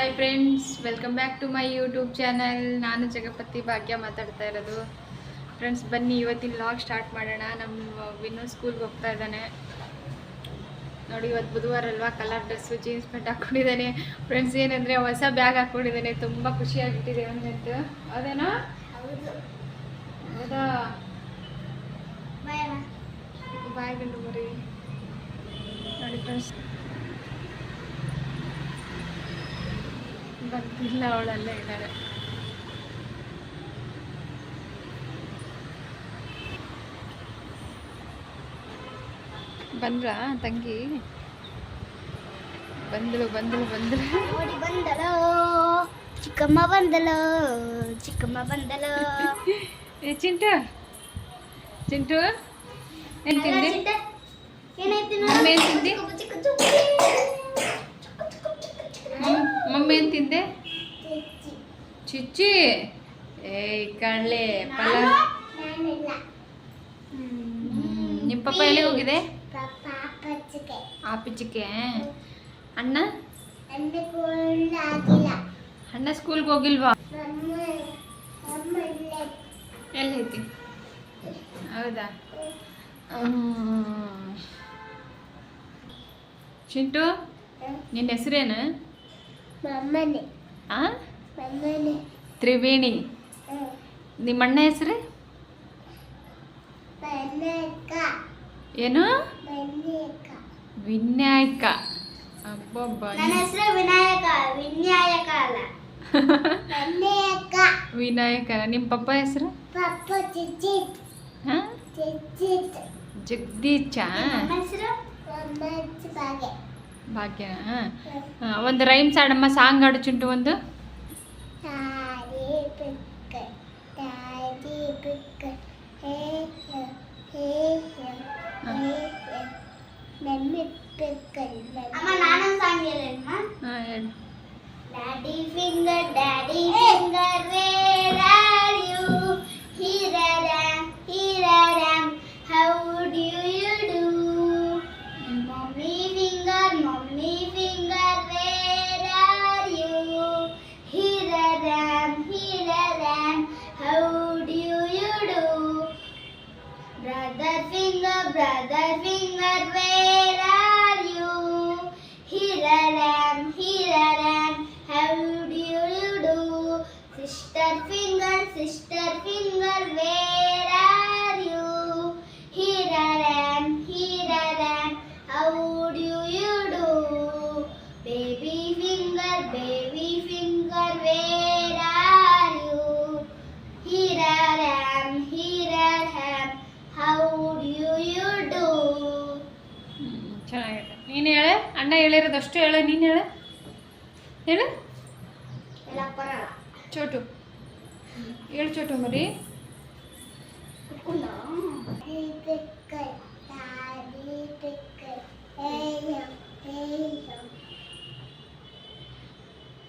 Hi friends welcome back to my YouTube channel ನಾನು ಜಗಪತಿ ಭಾಗ್ಯ ಮಾತಾಡ್ತಾ ಇರೋದು. ಫ್ರೆಂಡ್ಸ್ ಬನ್ನಿ ಇವತ್ತಿನ ಲಾಗ್ ಸ್ಟಾರ್ಟ್ ಮಾಡೋಣ. ನಮ್ಮ ವಿನೋ ಸ್ಕೂಲ್ಗೆ ಹೋಗ್ತಾ ಇದ್ದಾನೆ. ನೋಡಿ ಇವತ್ತು ಬುಧವಾರ ಅಲ್ವಾ? ಕಲರ್ ಡ್ರೆಸ್ಸು ಜೀನ್ಸ್ ಪ್ಯಾಂಟ್ ಹಾಕ್ಕೊಂಡಿದ್ದಾನೆ ಫ್ರೆಂಡ್ಸ್ ಏನಂದರೆ ಹೊಸ ಬ್ಯಾಗ್ ಹಾಕ್ಕೊಂಡಿದ್ದಾನೆ ತುಂಬ ಖುಷಿಯಾಗಿಟ್ಟಿದೆ ಅವನಿಗಂತೂ ಅದೇನಾ ಹೌದಾ? ಬಾಯ್ ಗಂಡು ಮರಿ. ನೋಡಿ ಫ್ರೆಂಡ್ಸ್ ಬಂದಿಲ್ಲ ಅವಳಲ್ಲೇ ಇದ್ದಾರೆ. ಬಂದ್ರಾ ತಂಗಿ? ಬಂದಳು ಬಂದಳು ಬಂದಳು. ನೋಡಿ ಬಂದಲೋ ಚಿಕ್ಕಮ್ಮ ಬಂದಲೋ ಚಿಕ್ಕಮ್ಮ ಬಂದಲೋ ಏ ಚಿಂಟು ಚಿಂಟು ಏನು ತಿಂದಿ? ಏನಾಯ್ತು ಮಮ್- ಮಮ್ಮಿ ಏನು ತಿಂದೆ? ಚಿಚ್ಚಿ. ಏಯ್ ಕಳ್ಳೆ ಪಲ ನಿಮ್ಮ ಪಪ್ಪ ಎಲ್ಲಿ ಹೋಗಿದೆ? ಆಪಿಚಿಕೆ ಅಣ್ಣ? ಅಣ್ಣ ಸ್ಕೂಲ್ಗೆ ಹೋಗಿಲ್ವಾ? ಎಲ್ಲೈತಿ ಹೌದಾ? ಚಿಂಟು ನಿನ್ನ ಹೆಸರೇನು? ಮಮ್ಮನೆ. ತ್ರಿವೇಣಿ. ನಿಮ್ಮ ಅಣ್ಣ ಹೆಸರು? ಏನು? ವಿನಾಯಕ. ಅಬ್ಬಬ್ಬ. ನನ್ನ ಹೆಸರು ವಿನಾಯಕ ವಿನಾಯಕ ಅಲ್ಲ. ವಿನಾಯಕ ವಿನಾಯಕ ನಿಮ್ಮ ಪಪ್ಪ ಹೆಸರು? ಹಾಂ? ಜಗದೀಶ. ನಮ್ಮ ಹೆಸರು ಮಮ್ಮಚ್ಚ ಬಾಗೆ ಭಾಗ್ಯ ಹಾಂ ಒಂದು ರೈಮ್ಸ್ ಆಡಮ್ಮ ಸಾಂಗ್ ಆಡು ಚಿಂಟು ಒಂದು ತಾರಿ ಪಿಕ್ಕ ತಾರಿ ಪಿಕ್ಕ brother ಚೆನ್ನಾಗಿದೆ ನೀನು ಹೇಳು, ಅಣ್ಣ ಹೇಳಿರೋದು ಅಷ್ಟು ಹೇಳು, ನೀನು ಹೇಳು. ಹೇಳು. ಎಲ್ಲ ಬರಲ್ಲ ಚೋಟು. ಹೇಳು ಚೋಟು ಮರಿ.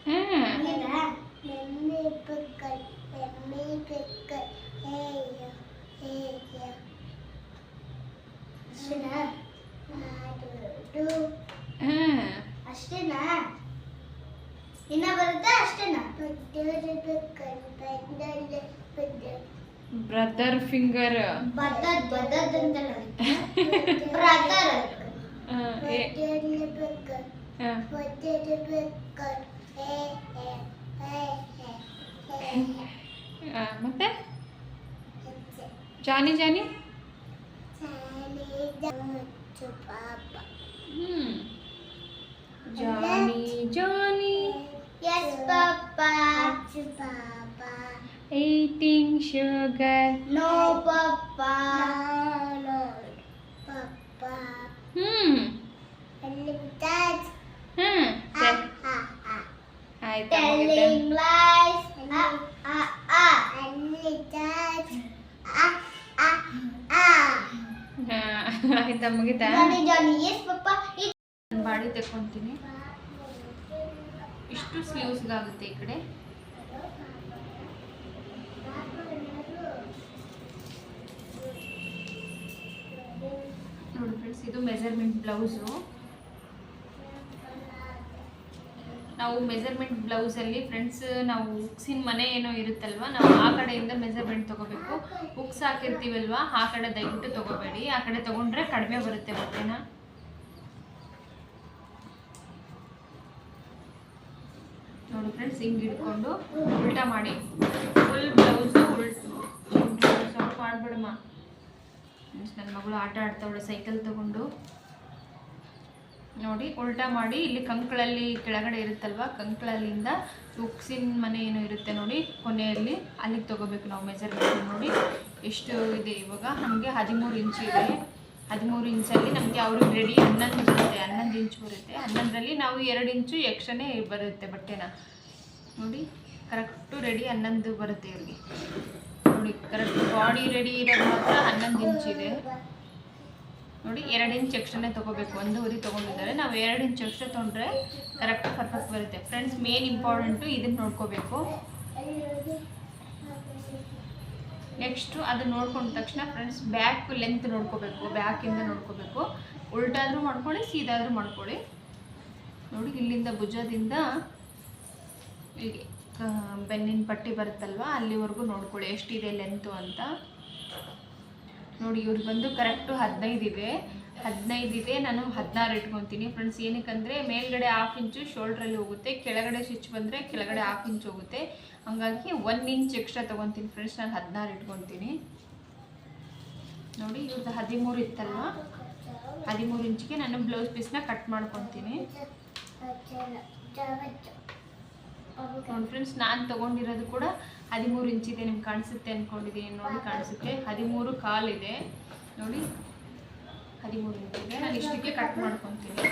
ಹಾಂ ಹಾಂ ಅಷ್ಟೇನಾ ಇನ್ನ ಬರುತ್ತಾ ಅಷ್ಟೇನಾ ಬ್ರದರ್ ಫಿಂಗರ್ ಬದದ್ ಬದದ್ ಅಂತಲ್ಲ ಬ್ರದರ್ ಮತ್ತೆ ಜಾನಿ ಜಾನಿ Hmm. Johnny, Johnny. Yes, Papa. Yes, Papa. Eating sugar. No, Papa. No, no Papa. Hmm. hmm. Ah, ah, ah. Dad. Hmm. Ah, ah, ah. Ay, Telling lies. Ah, ah, ah. Dad. Ah, ah, ah. Nah, kita mau kita. Johnny, Johnny, yes, body ತೆಕ್ಕೊಂತೀನಿ ಇಷ್ಟು ಸ್ಲೀವ್ಸ್ಗಾಗುತ್ತೆ ಈ ಕಡೆ. ನೋಡಿ friends ಇದು measurement blouse ನಾವು measurement ಬ್ಲೌಸಲ್ಲಿ friends ನಾವು ಉಕ್ಸಿನ ಮನೆ ಏನೋ ಇರುತ್ತಲ್ವ, ನಾವು ಆ ಕಡೆಯಿಂದ ಮೆಜರ್ಮೆಂಟ್ ತೊಗೋಬೇಕು. ಉಕ್ಸ್ ಹಾಕಿರ್ತೀವಲ್ವ, ಆ ಕಡೆ ದಯವಿಟ್ಟು ತೊಗೋಬೇಡಿ. ಆ ಕಡೆ ತೊಗೊಂಡ್ರೆ ಕಡಿಮೆ ಬರುತ್ತೆ ಬಟ್ಟೆನ. ನೋಡಿ ಫ್ರೆಂಡ್ಸ್ ಹಿಂಗೆ ಹಿಡ್ಕೊಂಡು ಉಲ್ಟಾ ಮಾಡಿ. ಫುಲ್ ಬ್ಲೌಸು ಉಲ್ಟ ಸ್ವಲ್ಪ ಮಾಡ್ಬಿಡಮ್ಮ. ನನ್ನ ಮಗಳು ಆಟ ಆಡ್ತಾವಳು ಸೈಕಲ್ ತಗೊಂಡು. ನೋಡಿ, ಉಲ್ಟಾ ಮಾಡಿ, ಇಲ್ಲಿ ಕಂಕಳಲ್ಲಿ ಕೆಳಗಡೆ ಇರುತ್ತಲ್ವ, ಕಂಕಳಲ್ಲಿಂದ ಉಕ್ಸಿನ ಮನೆ ಏನು ಇರುತ್ತೆ ನೋಡಿ, ಕೊನೆಯಲ್ಲಿ ಅಲ್ಲಿಗೆ ತೊಗೋಬೇಕು ನಾವು ಮೆಜರ್ಮೆಂಟ್ ನೋಡಿ. ಎಷ್ಟು ಇದೆ ಇವಾಗ? ನಮಗೆ ಹದಿಮೂರು ಇಂಚು ಇದೆ. ಹದಿಮೂರು ಇಂಚಲ್ಲಿ ನಮಗೆ ಅವ್ರಿಗೆ ರೆಡಿ ಹನ್ನೊಂದು ಬರುತ್ತೆ, ಹನ್ನೊಂದು ಇಂಚು ಬರುತ್ತೆ. ಹನ್ನೊಂದರಲ್ಲಿ ನಾವು ಎರಡು ಇಂಚು ಎಕ್ಸ್ಟ್ರಾನೇ ಬರುತ್ತೆ ಬಟ್ಟೆನ. ನೋಡಿ ಕರೆಕ್ಟು ರೆಡಿ ಹನ್ನೊಂದು ಬರುತ್ತೆ ಇವ್ರಿಗೆ. ನೋಡಿ ಕರೆಕ್ಟ್ ಬಾಡಿ ರೆಡಿ ಇರೋದು ಮಾತ್ರ ಹನ್ನೊಂದು ಇಂಚ್ ಇದೆ. ನೋಡಿ, ಎರಡು ಇಂಚ್ ಎಕ್ಸ್ಟ್ರಾನೇ ತೊಗೋಬೇಕು. ಊರಿ ತೊಗೊಂಡಿದ್ದಾರೆ. ನಾವು ಎರಡು ಇಂಚ್ ಎಕ್ಸ್ಟ್ರಾ ತೊಗೊಂಡ್ರೆ ಕರೆಕ್ಟ್ ಪರ್ಫೆಕ್ಟ್ ಬರುತ್ತೆ. ಫ್ರೆಂಡ್ಸ್ ಮೇನ್ ಇಂಪಾರ್ಟೆಂಟು ಇದನ್ನು ನೋಡ್ಕೋಬೇಕು. ನೆಕ್ಸ್ಟು ಅದು ನೋಡ್ಕೊಂಡ ತಕ್ಷಣ ಫ್ರೆಂಡ್ಸ್ ಬ್ಯಾಕ್ ಲೆಂತ್ ನೋಡ್ಕೋಬೇಕು ಬ್ಯಾಕಿಂದ ನೋಡ್ಕೋಬೇಕು. ಉಲ್ಟಾದ್ರೂ ಮಾಡ್ಕೊಳ್ಳಿ, ಸೀದಾದರೂ ಮಾಡ್ಕೊಳ್ಳಿ. ನೋಡಿ, ಇಲ್ಲಿಂದ ಭುಜದಿಂದ ಹೀಗೆ ಬೆನ್ನಿನ ಪಟ್ಟಿ ಬರುತ್ತಲ್ವ, ಅಲ್ಲಿವರೆಗೂ ನೋಡ್ಕೊಳ್ಳಿ, ಎಷ್ಟಿದೆ ಲೆಂತು ಅಂತ. ನೋಡಿ ಇವ್ರಿಗೆ ಬಂದು ಕರೆಕ್ಟು ಹದಿನೈದು ಇದೆ ಹದಿನೈದು ಇದೆ, ನಾನು ಹದಿನಾರು ಇಟ್ಕೊತೀನಿ ಫ್ರೆಂಡ್ಸ್ ಏನಕ್ಕಂದರೆ ಮೇಲ್ಗಡೆ ಹಾಫ್ ಇಂಚು ಶೋಲ್ಡ್ರಲ್ಲಿ ಹೋಗುತ್ತೆ. ಕೆಳಗಡೆ ಸ್ಟಿಚ್ ಬಂದರೆ ಕೆಳಗಡೆ ಹಾಫ್ ಇಂಚ್ ಹೋಗುತ್ತೆ. ಹಂಗಾಗಿ ಒನ್ ಇಂಚ್ ಎಕ್ಸ್ಟ್ರಾ ತೊಗೊತೀನಿ ಫ್ರೆಂಡ್ಸ್ ನಾನು ಹದಿನಾರು ಇಟ್ಕೊತೀನಿ. ನೋಡಿ ಇವ್ರದ್ದು ಹದಿಮೂರು ಇತ್ತಲ್ಲ? ಹದಿಮೂರು ಇಂಚಿಗೆ ನಾನು ಬ್ಲೌಸ್ ಪೀಸ್ನ ಕಟ್ ಮಾಡ್ಕೊತೀನಿ. ನೋಡಿ ಫ್ರೆಂಡ್ಸ್ ನಾನು ತೊಗೊಂಡಿರೋದು ಕೂಡ ಹದಿಮೂರು ಇಂಚಿದೆ ನಿಮ್ಗೆ ಕಾಣಿಸುತ್ತೆ ಅಂದ್ಕೊಂಡಿದ್ದೀನಿ ನೋಡಿ, ಕಾಣಿಸುತ್ತೆ. ಹದಿಮೂರು ಕಾಲಿದೆ ನೋಡಿ ಹದಿಮೂರು ಇಂಚಿದೆ ನಾನು ಇಷ್ಟಕ್ಕೆ ಕಟ್ ಮಾಡ್ಕೊತೀನಿ.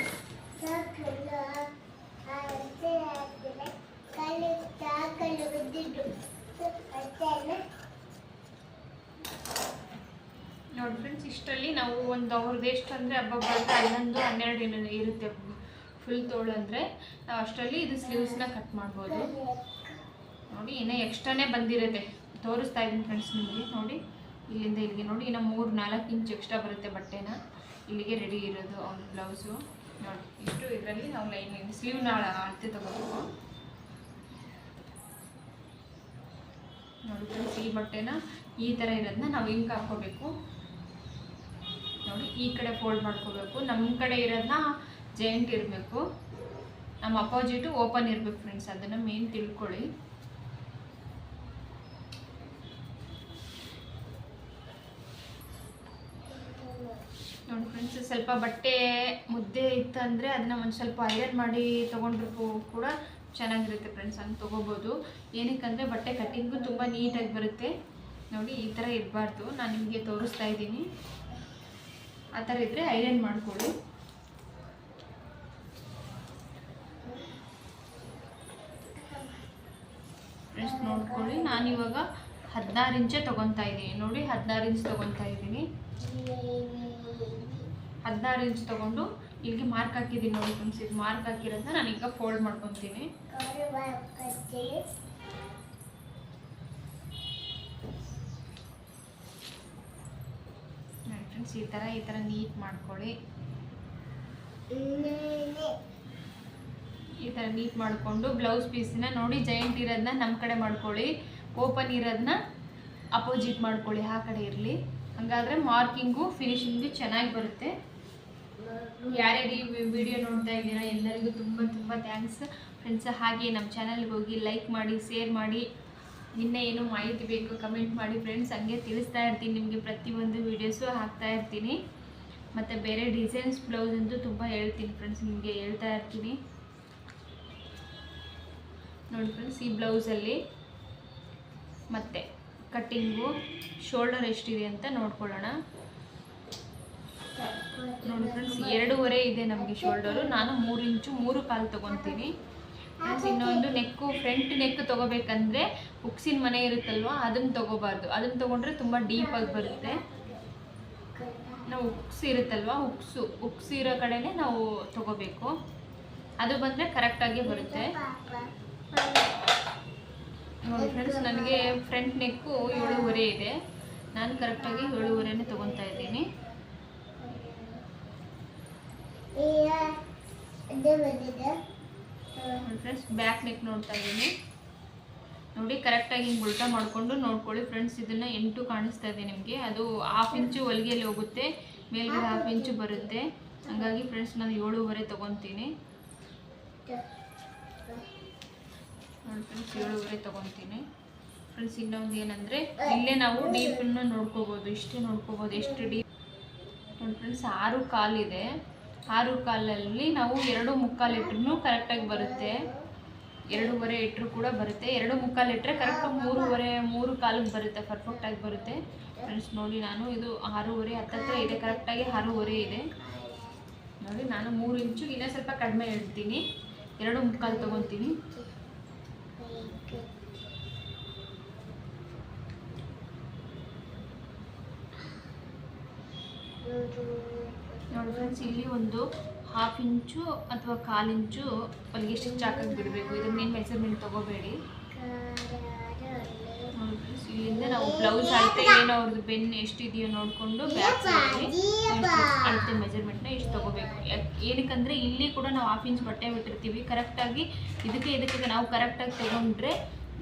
ನೋಡಿ ಫ್ರೆಂಡ್ಸ್ ಇಷ್ಟರಲ್ಲಿ ನಾವು ಒಂದು ಅವ್ರದ್ದು ಎಷ್ಟು ಅಂದರೆ ಹಬ್ಬ ಅಂದರೆ ಹನ್ನೊಂದು, ಹನ್ನೆರಡು ಇರುತ್ತೆ ಫುಲ್ ತೋಳು ಅಂದರೆ ನಾವು ಅಷ್ಟರಲ್ಲಿ ಇದು ಸ್ಲೀವ್ಸ್ನ ಕಟ್ ಮಾಡ್ಬೋದು. ನೋಡಿ ಇನ್ನೂ ಎಕ್ಸ್ಟ್ರಾನೇ ಬಂದಿರುತ್ತೆ. ತೋರಿಸ್ತಾ ಇದ್ದೀನಿ ಫ್ರೆಂಡ್ಸ್ ನಿಮಗೆ. ನೋಡಿ. ಇಲ್ಲಿಂದ ಇಲ್ಲಿಗೆ ನೋಡಿ, ಇನ್ನು ಮೂರು ನಾಲ್ಕು ಇಂಚ್ ಎಕ್ಸ್ಟ್ರಾ ಬರುತ್ತೆ ಬಟ್ಟೆನ. ಇಲ್ಲಿಗೆ ರೆಡಿ ಇರೋದು ಅವ್ನ ಬ್ಲೌಸು ನೋಡಿ, ಇಷ್ಟು ಇದರಲ್ಲಿ ನಾವು ಲೈನ್ ಸ್ಲೀವ್ನ ಅಳತೆ ತಗೋಬೇಕು. ನೋಡಿ ಫ್ರೆಂಡ್ಸ್ ಈ ಬಟ್ಟೆನ ಈ ಥರ ಇರೋದನ್ನ ನಾವು ಹಿಂಗೆ ಹಾಕೋಬೇಕು ನೋಡಿ, ಈ ಕಡೆ ಫೋಲ್ಡ್ ಮಾಡ್ಕೋಬೇಕು. ನಮ್ಮ ಕಡೆ ಇರೋದನ್ನ ಜೈಂಟ್ ಇರಬೇಕು. ನಮ್ಮ ಅಪೋಸಿಟು ಓಪನ್ ಇರಬೇಕು ಫ್ರೆಂಡ್ಸ್ ಅದನ್ನು ಮೇನ್ ತಿಳ್ಕೊಳ್ಳಿ. ನೋಡಿ ಫ್ರೆಂಡ್ಸ್ ಸ್ವಲ್ಪ ಬಟ್ಟೆ ಮುದ್ದೆ ಇತ್ತು ಅಂದರೆ ಅದನ್ನು ಒಂದು ಸ್ವಲ್ಪ ಐರನ್ ಮಾಡಿ ತೊಗೊಂಡ್ರೂ ಕೂಡ ಚೆನ್ನಾಗಿರುತ್ತೆ ಫ್ರೆಂಡ್ಸ್ ಹಂಗೆ ತೊಗೋಬೋದು. ಏನಕ್ಕಂದರೆ ಬಟ್ಟೆ ಕಟ್ಟಿಂಗು ತುಂಬ ನೀಟಾಗಿ ಬರುತ್ತೆ. ನೋಡಿ, ಈ ಥರ ಇರಬಾರ್ದು. ನಾನು ನಿಮಗೆ ತೋರಿಸ್ತಾ ಇದ್ದೀನಿ. ಆ ಥರ ಇದ್ದರೆ ಐರನ್ ಮಾಡ್ಕೊಳ್ಳಿ. ಫ್ರೆಂಡ್ಸ್ ನೋಡ್ಕೊಳ್ಳಿ. ನಾನಿವಾಗ ಹದಿನಾರು ಇಂಚೆ ತೊಗೊತಾ ಇದ್ದೀನಿ. ನೋಡಿ, ಹದಿನಾರು ಇಂಚ್ ತೊಗೊತಾ ಇದ್ದೀನಿ. ಹದಿನಾರು ಇಂಚ್ ತೊಗೊಂಡು ಇಲ್ಲಿಗೆ ಮಾರ್ಕ್ ಹಾಕಿದ್ದೀನಿ ನೋಡಿ ಫ್ರೆಂಡ್ಸ್ ಇದು ಮಾರ್ಕ್ ಹಾಕಿರೋದನ್ನ ನಾನೀಗ ಫೋಲ್ಡ್ ಮಾಡ್ಕೊತೀನಿ. ಫ್ರೆಂಡ್ಸ್ ಈ ಥರ ಈ ಥರ ನೀಟ್ ಮಾಡ್ಕೊಳ್ಳಿ. ಈ ಥರ ನೀಟ್ ಮಾಡಿಕೊಂಡು ಬ್ಲೌಸ್ ಪೀಸನ್ನ ನೋಡಿ ಜೈಂಟ್ ಇರೋದನ್ನ ನಮ್ಮ ಕಡೆ ಮಾಡ್ಕೊಳ್ಳಿ. ಓಪನ್ ಇರೋದನ್ನ ಅಪೋಸಿಟ್ ಮಾಡ್ಕೊಳ್ಳಿ, ಆ ಕಡೆ ಇರಲಿ. ಹಾಗಾದರೆ ಮಾರ್ಕಿಂಗು ಫಿನಿಶಿಂಗು ಚೆನ್ನಾಗಿ ಬರುತ್ತೆ. ಯಾರ್ಯಾರು ಈ ವಿಡಿಯೋ ನೋಡ್ತಾ ಇದ್ದೀರಾ ಎಲ್ಲರಿಗೂ ತುಂಬ ತುಂಬ ಥ್ಯಾಂಕ್ಸ್ ಫ್ರೆಂಡ್ಸ್ ಹಾಗೆ ನಮ್ಮ ಚಾನಲ್ಗೆ ಹೋಗಿ ಲೈಕ್ ಮಾಡಿ ಶೇರ್ ಮಾಡಿ. ಇನ್ನೂ ಏನು ಮಾಹಿತಿ ಬೇಕು ಕಮೆಂಟ್ ಮಾಡಿ ಫ್ರೆಂಡ್ಸ್ ಹಂಗೆ ತಿಳಿಸ್ತಾ ಇರ್ತೀನಿ ನಿಮಗೆ ಪ್ರತಿಯೊಂದು ವೀಡಿಯೋಸು ಹಾಕ್ತಾ ಇರ್ತೀನಿ. ಮತ್ತು ಬೇರೆ ಡಿಸೈನ್ಸ್ ಬ್ಲೌಸ್ ಅಂತೂ ತುಂಬ ಹೇಳ್ತೀನಿ ಫ್ರೆಂಡ್ಸ್ ನಿಮಗೆ ಹೇಳ್ತಾ ಇರ್ತೀನಿ. ನೋಡಿ ಫ್ರೆಂಡ್ಸ್ ಈ ಬ್ಲೌಸಲ್ಲಿ ಮತ್ತೆ ಕಟ್ಟಿಂಗು ಶೋಲ್ಡರ್ ಎಷ್ಟಿದೆ ಅಂತ ನೋಡ್ಕೊಳ್ಳೋಣ. ನೋಡಿ ಫ್ರೆಂಡ್ಸ್ ಎರಡೂವರೆ ಇದೆ ನಮಗೆ ಶೋಲ್ಡರು. ನಾನು ಮೂರು ಇಂಚು ಮೂರು ಕಾಲು ತೊಗೊತೀನಿ. ಫ್ರೆಂಡ್ಸ್ ಇನ್ನೊಂದು ನೆಕ್ಕು, ಫ್ರಂಟ್ ನೆಕ್ ತೊಗೋಬೇಕಂದ್ರೆ ಉಕ್ಸಿನ ಮನೆ ಇರುತ್ತಲ್ವ, ಅದನ್ನು ತೊಗೋಬಾರ್ದು. ಅದನ್ನು ತೊಗೊಂಡ್ರೆ ತುಂಬ ಡೀಪಾಗಿ ಬರುತ್ತೆ. ನಾವು ಉಕ್ಸ್ ಇರುತ್ತಲ್ವ, ಉಕ್ಸು, ಉಕ್ಸ್ ಇರೋ ಕಡೆನೇ ನಾವು ತೊಗೋಬೇಕು. ಅದು ಬಂದರೆ ಕರೆಕ್ಟಾಗಿ ಬರುತ್ತೆ. ಫ್ರೆಂಡ್ಸ್ ನನಗೆ ಫ್ರಂಟ್ ನೆಕ್ಕು ಏಳುವರೆ ಇದೆ. ನಾನು ಕರೆಕ್ಟಾಗಿ ಏಳುವರೆನೇ ತೊಗೊತಾ ಇದ್ದೀನಿ. ಫ್ರೆಂಡ್ಸ್ ಬ್ಯಾಕ್ ನೆಕ್ ನೋಡ್ತಾ ಇದ್ದೀನಿ. ನೋಡಿ ಕರೆಕ್ಟಾಗಿ ಹಿಂಗೆ ಉಲ್ಟಾ ಮಾಡಿಕೊಂಡು ನೋಡ್ಕೊಳ್ಳಿ ಫ್ರೆಂಡ್ಸ್ ಇದನ್ನು ಎಂಟು ಕಾಣಿಸ್ತಾ ಇದೆ ನಿಮಗೆ. ಅದು ಹಾಫ್ ಇಂಚು ಹೊಲಿಗೆಯಲ್ಲಿ ಹೋಗುತ್ತೆ ಮೇಲ್ಗಡೆ ಹಾಫ್ ಇಂಚು ಬರುತ್ತೆ. ಹಾಗಾಗಿ ಫ್ರೆಂಡ್ಸ್ ನಾನು ಏಳುವರೆ ತೊಗೊತೀನಿ. ನೋಡಿ ಫ್ರೆಂಡ್ಸ್ ಏಳುವರೆ ತೊಗೊತೀನಿ. ಫ್ರೆಂಡ್ಸ್ ಇನ್ನೊಂದು ಏನಂದರೆ, ಇಲ್ಲೇ ನಾವು ಡೀಪನ್ನು ನೋಡ್ಕೋಬೋದು, ಇಷ್ಟೇ ನೋಡ್ಕೋಬೋದು, ಎಷ್ಟು ಡೀಪ್ ನೋಡಿ ಫ್ರೆಂಡ್ಸ್ ಆರು ಕಾಲಿದೆ ಆರು ಕಾಲಲ್ಲಿ ನಾವು ಎರಡು ಮುಕ್ಕಾಲು ಇಟ್ರೂ ಕರೆಕ್ಟಾಗಿ ಬರುತ್ತೆ. ಎರಡೂವರೆ ಇಟ್ಟರು ಕೂಡ ಬರುತ್ತೆ. ಎರಡು ಮುಕ್ಕಾಲು ಇಟ್ಟರೆ ಕರೆಕ್ಟಾಗಿ ಮೂರುವರೆ, ಮೂರು ಕಾಲಿಗೆ ಬರುತ್ತೆ ಪರ್ಫೆಕ್ಟಾಗಿ ಬರುತ್ತೆ. ಫ್ರೆಂಡ್ಸ್ ನೋಡಿ ನಾನು, ಇದು ಆರೂವರೆ, ಹತ್ತತ್ರ ಇದೆ ಕರೆಕ್ಟಾಗಿ ಆರೂವರೆ ಇದೆ. ನೋಡಿ, ನಾನು ಮೂರು ಇಂಚು, ಇನ್ನೂ ಸ್ವಲ್ಪ ಕಡಿಮೆ ಇಡ್ತೀನಿ ಎರಡು ಮುಕ್ಕಾಲು ತೊಗೊತೀನಿ. ನೋಡಿ ಫ್ರೆಂಡ್ಸ್ ಇಲ್ಲಿ ಒಂದು ಹಾಫ್ ಇಂಚು ಅಥವಾ ಕಾಲು ಇಂಚು ಹೊಲಿಗೆ ಸ್ಟಿಚ್ ಹಾಕಕ್ಕೆ ಬಿಡಬೇಕು. ಇದನ್ನೇನು ಮೆಸರ್ಮೆಂಟ್ ತೊಗೋಬೇಡಿ. ಇಲ್ಲಿಂದ ನಾವು ಬ್ಲೌಸ್ ಅಳತೆ ಏನೋ ಅವ್ರದ್ದು ಬೆನ್ನು ಎಷ್ಟಿದೆಯೋ ನೋಡಿಕೊಂಡು ಬ್ಯಾಕ್ ಅಳತೆ ಮೆಜರ್ಮೆಂಟ್ನ ಇಷ್ಟು ತೊಗೋಬೇಕು. ಏನಕ್ಕಂದರೆ ಇಲ್ಲಿ ಕೂಡ ನಾವು ಹಾಫ್ ಇಂಚ್ ಬಟ್ಟೆ ಬಿಟ್ಟಿರ್ತೀವಿ. ಕರೆಕ್ಟಾಗಿ ಇದಕ್ಕೆ ಇದಕ್ಕೆ ನಾವು ಕರೆಕ್ಟಾಗಿ ತೊಗೊಂಡ್ರೆ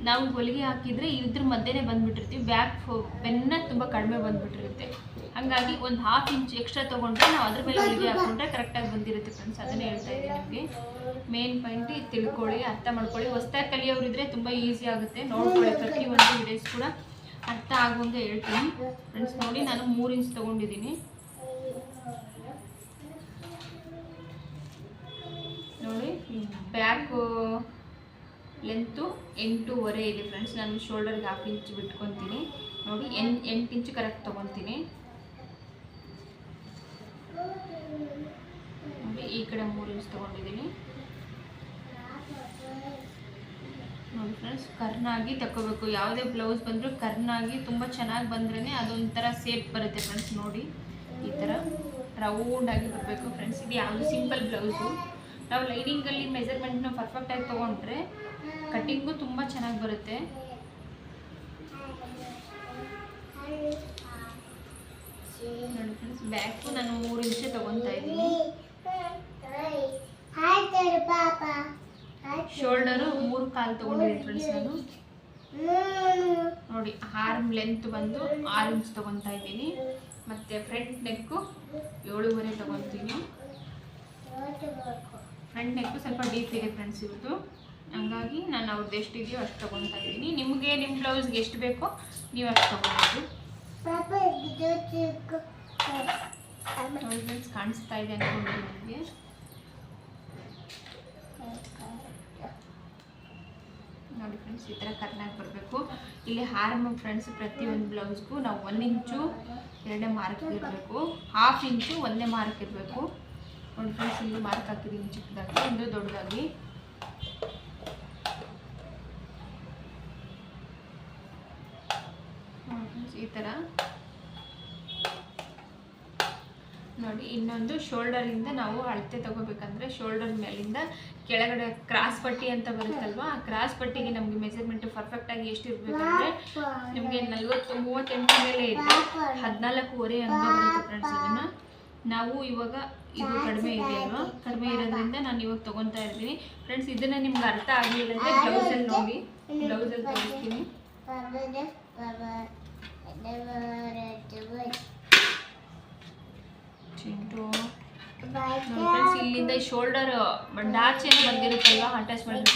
ನಾವು ಹೊಲಿಗೆ ಹಾಕಿದರೆ ಇದ್ರ ಮಧ್ಯೆನೇ ಬಂದುಬಿಟ್ಟಿರ್ತೀವಿ. ಬ್ಯಾಕ್ ಬೆನ್ನ ತುಂಬ ಕಡಿಮೆ ಬಂದ್ಬಿಟ್ಟಿರುತ್ತೆ. ಹಾಗಾಗಿ ಒಂದು ಹಾಫ್ ಇಂಚ್ ಎಕ್ಸ್ಟ್ರಾ ತೊಗೊಂಡ್ರೆ ನಾವು ಅದ್ರ ಮೇಲೆ ಹೊಲಿಗೆ ಹಾಕೊಂಡ್ರೆ ಕರೆಕ್ಟಾಗಿ ಬಂದಿರುತ್ತೆ ಫ್ರೆಂಡ್ಸ್ ಅದನ್ನೇ ಹೇಳ್ತಾ ಇದ್ದೀನಿ ನಿಮಗೆ. ಮೇನ್ ಪಾಯಿಂಟ್ ತಿಳ್ಕೊಳ್ಳಿ, ಅರ್ಥ ಮಾಡ್ಕೊಳ್ಳಿ. ಹೊಸ್ದಾಗಿ ಕಲಿಯೋರಿದ್ರೆ ತುಂಬ ಈಸಿ ಆಗುತ್ತೆ. ನೋಡ್ಕೊಳ್ಳಿ ಒಂದು ವಿಡಿಯೋಸ್ ಕೂಡ ಅರ್ಥ ಆಗುವಂಗೆ ಹೇಳ್ತೀನಿ. ಫ್ರೆಂಡ್ಸ್ ನೋಡಿ ನಾನು ಮೂರು ಇಂಚ್ ತೊಗೊಂಡಿದ್ದೀನಿ. ನೋಡಿ ಬ್ಯಾಕು ಲೆಂತು ಎಂಟೂವರೆ ಇದೆ ಫ್ರೆಂಡ್ಸ್ ನಾನು ಶೋಲ್ಡರ್ಗೆ ಹಾಫ್ ಇಂಚ್ ಬಿಟ್ಕೊತೀನಿ. ನೋಡಿ, ಎಂಟು ಇಂಚು ಕರೆಕ್ಟ್ ತೊಗೊತೀನಿ. ಈ ಕಡೆ ಮೂರು ಇಂಚ್ ತೊಗೊಂಡಿದ್ದೀನಿ. ನೋಡಿ ಫ್ರೆಂಡ್ಸ್ ಕರ್ನಾಗಿ ತಗೋಬೇಕು ಯಾವುದೇ ಬ್ಲೌಸ್ ಬಂದರೂ ಕರ್ನಾಗಿ ತುಂಬ ಚೆನ್ನಾಗಿ ಬಂದ್ರೇ ಅದೊಂಥರ ಸೇಪ್ ಬರುತ್ತೆ ಫ್ರೆಂಡ್ಸ್ ನೋಡಿ. ಈ ಥರ ರೌಂಡಾಗಿ ಬರಬೇಕು ಫ್ರೆಂಡ್ಸ್ ಇದು ಯಾವುದು? ಸಿಂಪಲ್ ಬ್ಲೌಸು ನಾವು ಲೈನಿಂಗಲ್ಲಿ ಮೆಜರ್ಮೆಂಟ್ನ ಪರ್ಫೆಕ್ಟಾಗಿ ತೊಗೊಂಡ್ರೆ ಕಟ್ಟಿಂಗು ತುಂಬ ಚೆನ್ನಾಗಿ ಬರುತ್ತೆ. ನೋಡಿ ಫ್ರೆಂಡ್ಸ್ ಬ್ಯಾಕು ನಾನು ಮೂರು ನಿಮಿಷ ತೊಗೊತಾ ಇದ್ದೀನಿ. ಶೋಲ್ಡರು ಮೂರು ಕಾಲು ತೊಗೊಂಡಿದ್ದೀನಿ ಫ್ರೆಂಡ್ಸ್ ನಾನು. ನೋಡಿ ಆರ್ಮ್ ಲೆಂತ್ ಬಂದು ಆರು ಇಂಚ್ ತೊಗೊತಾ ಇದ್ದೀನಿ. ಮತ್ತು ಫ್ರಂಟ್ ನೆಕ್ಕು ಏಳುವರೆ ತೊಗೊತೀನಿ. ಫ್ರಂಟ್ ನೆಕ್ಕು ಸ್ವಲ್ಪ ಡೀಪ್ ಇದೆ ಫ್ರೆಂಡ್ಸ್ ಇವತ್ತು ಹಂಗಾಗಿ ನಾನು ಅವ್ರದ್ದು ಎಷ್ಟಿದೆಯೋ ಅಷ್ಟು ತೊಗೊತಾ ಇದ್ದೀನಿ. ನಿಮಗೆ ನಿಮ್ಮ ಬ್ಲೌಸ್ಗೆ ಎಷ್ಟು ಬೇಕೋ ನೀವು ಅಷ್ಟು ಫ್ರೆಂಡ್ಸ್ ಕಾಣಿಸ್ತಾ ಇದೆ ನಿಮಗೆ? ನೋಡಿ ಫ್ರೆಂಡ್ಸ್ ಈ ಥರ ಕರ್ನಾಗಿ ಬರಬೇಕು. ಇಲ್ಲಿ ಹಾರ್ಮ್ ಫ್ರೆಂಡ್ಸ್ ಪ್ರತಿಯೊಂದು ಬ್ಲೌಸ್ಗೂ ನಾವು ಒಂದು ಇಂಚು ಎರಡನೇ ಮಾರ್ಕ್ ಇರಬೇಕು. ಹಾಫ್ ಇಂಚು ಒಂದೇ ಮಾರ್ಕ್ ಇರಬೇಕು. ನೋಡಿ ಫ್ರೆಂಡ್ಸ್ ಇಲ್ಲಿ ಮಾರ್ಕ್ ಹಾಕಿದ್ದೀನಿ ಚಿಕ್ಕದಾಗಿ ಒಂದು ದೊಡ್ಡದಾಗಿ ನೋಡಿ ಫ್ರೆಂಡ್ಸ್ ಈ ಥರ ನೋಡಿ, ಇನ್ನೊಂದು ಶೋಲ್ಡರಿಂದ ನಾವು ಅಳತೆ ತಗೋಬೇಕಂದ್ರೆ ಶೋಲ್ಡರ್ ಮೇಲಿಂದ ಕೆಳಗಡೆ ಕ್ರಾಸ್ ಪಟ್ಟಿ ಅಂತ ಬರುತ್ತಲ್ವಾ? ಆ ಕ್ರಾಸ್ ಪಟ್ಟಿಗೆ ನಮಗೆ ಮೆಜರ್ಮೆಂಟ್ ಪರ್ಫೆಕ್ಟಾಗಿ ಎಷ್ಟು ಇರಬೇಕಂದ್ರೆ ನಿಮಗೆ ನಲ್ವತ್ತು, ಮೂವತ್ತೆಂಟು ಮೇಲೆ ಇದೆ ಹದಿನಾಲ್ಕೂವರೆ ಅಂತ ಬರುತ್ತೆ ಫ್ರೆಂಡ್ಸ್ ಇದನ್ನು. ನಾವು ಇವಾಗ ಇದು ಕಡಿಮೆ ಇದೆ ಅಲ್ವಾ ಕಡಿಮೆ ಇರೋದ್ರಿಂದ ನಾನು ಇವಾಗ ತೊಗೊತಾ ಇರ್ತೀನಿ. ಫ್ರೆಂಡ್ಸ್ ಇದನ್ನು ನಿಮ್ಗೆ ಅರ್ಥ ಆಗಲಿಲ್ಲ ಅಂದರೆ ಬ್ಲೌಸಲ್ಲಿ ನೋಡಿ. ಬ್ಲೌಸಲ್ಲಿ ತೋರಿಸ್ತೀನಿ. ಈ ಶೋಲ್ಡರ್ ಡಾಚೆ ಬಂದಿರುತ್ತಲ್ವಾ? ಅಟ್ಯಾಚ್ ಅಟ್ಯಾಚ್ಮೆಂಟ್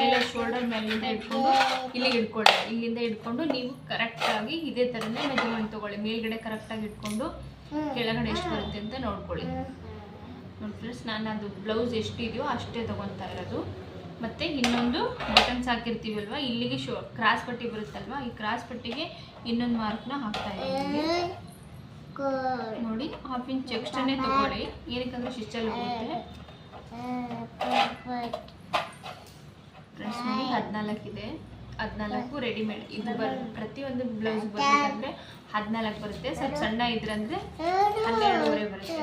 ಮೇಲೆ ಶೋಲ್ಡರ್ ಮೇಲಿಂದ ಇಟ್ಕೊಂಡು ಇಲ್ಲಿಗೆ ಇಟ್ಕೊಳ್ಳಿ ಇಲ್ಲಿಂದ ಇಟ್ಕೊಂಡು ನೀವು ಕರೆಕ್ಟಾಗಿ ಇದೇ ಥರನೇ ಮೆಜರ್ಮೆಂಟ್ ತೊಗೊಳ್ಳಿ. ಮೇಲ್ಗಡೆ ಕರೆಕ್ಟಾಗಿ ಇಟ್ಕೊಂಡು ಕೆಳಗಡೆ ಎಷ್ಟು ಬರುತ್ತೆ ಅಂತ ನೋಡ್ಕೊಳ್ಳಿ. ನೋಡಿ ಫ್ರೆಂಡ್ಸ್ ನಾನು ಅದು ಬ್ಲೌಸ್ ಎಷ್ಟಿದೆಯೋ ಅಷ್ಟೇ ತೊಗೊತಾ ಇರೋದು. ಮತ್ತು ಇನ್ನೊಂದು ಬಟನ್ಸ್ ಹಾಕಿರ್ತೀವಲ್ವ? ಇಲ್ಲಿಗೆ ಶೋ ಕ್ರಾಸ್ ಪಟ್ಟಿ ಬರುತ್ತಲ್ವ? ಈ ಕ್ರಾಸ್ ಪಟ್ಟಿಗೆ ಇನ್ನೊಂದು ಮಾರ್ಕ್ನ ಹಾಕ್ತಾ ಇದ್ದೀನಿ ನೋಡಿ ಹಾಫ್ ಇಂಚ್ ಎಕ್ಸ್ಟ್ರಾನೇ ತಗೊಳ್ಳಿ. ಏನಕ್ಕಂದ್ರೆ ಸ್ಟಿಚಲ್ಲಿ ಹೋಗುತ್ತೆ. ಫ್ರೆಂಡ್ಸ್ ನೋಡಿ ಹದಿನಾಲ್ಕಿದೆ ಹದಿನಾಲ್ಕು ರೆಡಿಮೇಡ್ ಇದು ಬರ್ ಪ್ರತಿಯೊಂದು ಬ್ಲೌಸ್ ಬರಬೇಕಂದ್ರೆ ಹದಿನಾಲ್ಕು ಬರುತ್ತೆ. ಸ್ವಲ್ಪ ಸಣ್ಣ ಇದ್ರಂದ್ರೆ ಹನ್ನೆರಡೂವರೆ ಬರುತ್ತೆ.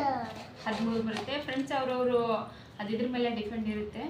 ಹದಿಮೂರು ಬರುತ್ತೆ. ಫ್ರೆಂಡ್ಸ್ ಅವರವರು ಅದಿದ್ರ ಮೇಲೆ ಡಿಪೆಂಡ್ ಇರುತ್ತೆ.